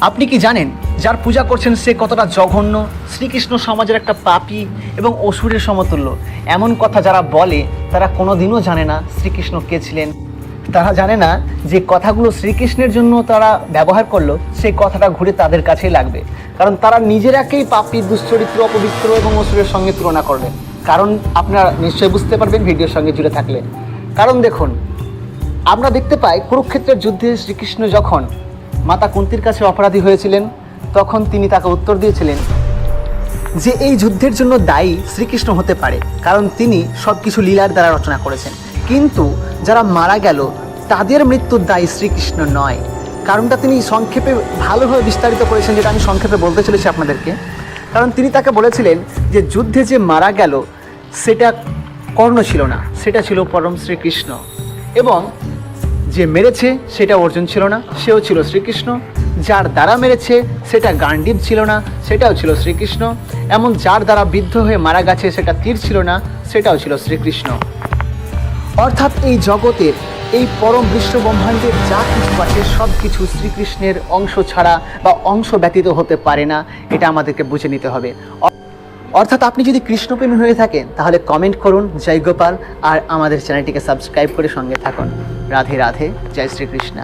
আপনি কি জানেন যার পূজা করছেন সে কতটা জঘন্য? শ্রীকৃষ্ণ সমাজের একটা পাপী এবং অসুরের সমতুল্য। এমন কথা যারা বলে, তারা কোনোদিনও জানে না শ্রীকৃষ্ণ কে ছিলেন। তারা জানে না যে কথাগুলো শ্রীকৃষ্ণের জন্য তারা ব্যবহার করল, সেই কথাটা ঘুরে তাদের কাছেই লাগবে। কারণ তারা নিজেরাকেই পাপী, দুশ্চরিত্র, অপবিত্র এবং অসুরের সঙ্গে তুলনা করবেন কারণ আপনারা নিশ্চয়ই বুঝতে পারবেন ভিডিওর সঙ্গে জুড়ে থাকলে। কারণ দেখুন, আমরা দেখতে পাই কুরুক্ষেত্রের যুদ্ধে শ্রীকৃষ্ণ যখন মাতা কুন্তির কাছে অপরাধী হয়েছিলেন, তখন তিনি তাকে উত্তর দিয়েছিলেন যে এই যুদ্ধের জন্য দায়ী শ্রীকৃষ্ণ হতে পারে, কারণ তিনি সব কিছু লীলার দ্বারা রচনা করেছেন। কিন্তু যারা মারা গেল, তাদের মৃত্যুর দায়ী শ্রীকৃষ্ণ নয়। কারণটা তিনি সংক্ষেপে ভালোভাবে বিস্তারিত করেছেন, যেটা আমি সংক্ষেপে বলতে চলেছি আপনাদেরকে। কারণ তিনি তাকে বলেছিলেন যে যুদ্ধে যে মারা গেল, সেটা কর্ণ ছিল না, সেটা ছিল পরম শ্রীকৃষ্ণ। এবং যে মেরেছে সেটা অর্জুন ছিল না, সেও ছিল শ্রীকৃষ্ণ। যার দ্বারা মেরেছে সেটা গান্ডীব ছিল না, সেটাও ছিল শ্রীকৃষ্ণ। এমন যার দ্বারা বিদ্ধ হয়ে মারা গেছে সেটা তীর ছিল না, সেটাও ছিল শ্রীকৃষ্ণ। অর্থাৎ এই জগতের এই পরম বিশ্ব ব্রহ্মাণ্ডের যা কিছু আছে, সব কিছু শ্রীকৃষ্ণের অংশ ছাড়া বা অংশ ব্যতীত হতে পারে না, এটা আমাদেরকে বুঝে নিতে হবে। অর্থাৎ আপনি যদি কৃষ্ণপ্রেমী হয়ে থাকেন, তাহলে কমেন্ট করুন জয় গোপাল আর আমাদের চ্যানেলটিকে সাবস্ক্রাইব করে সঙ্গে থাকুন। রাধে রাধে, জয় শ্রীকৃষ্ণ।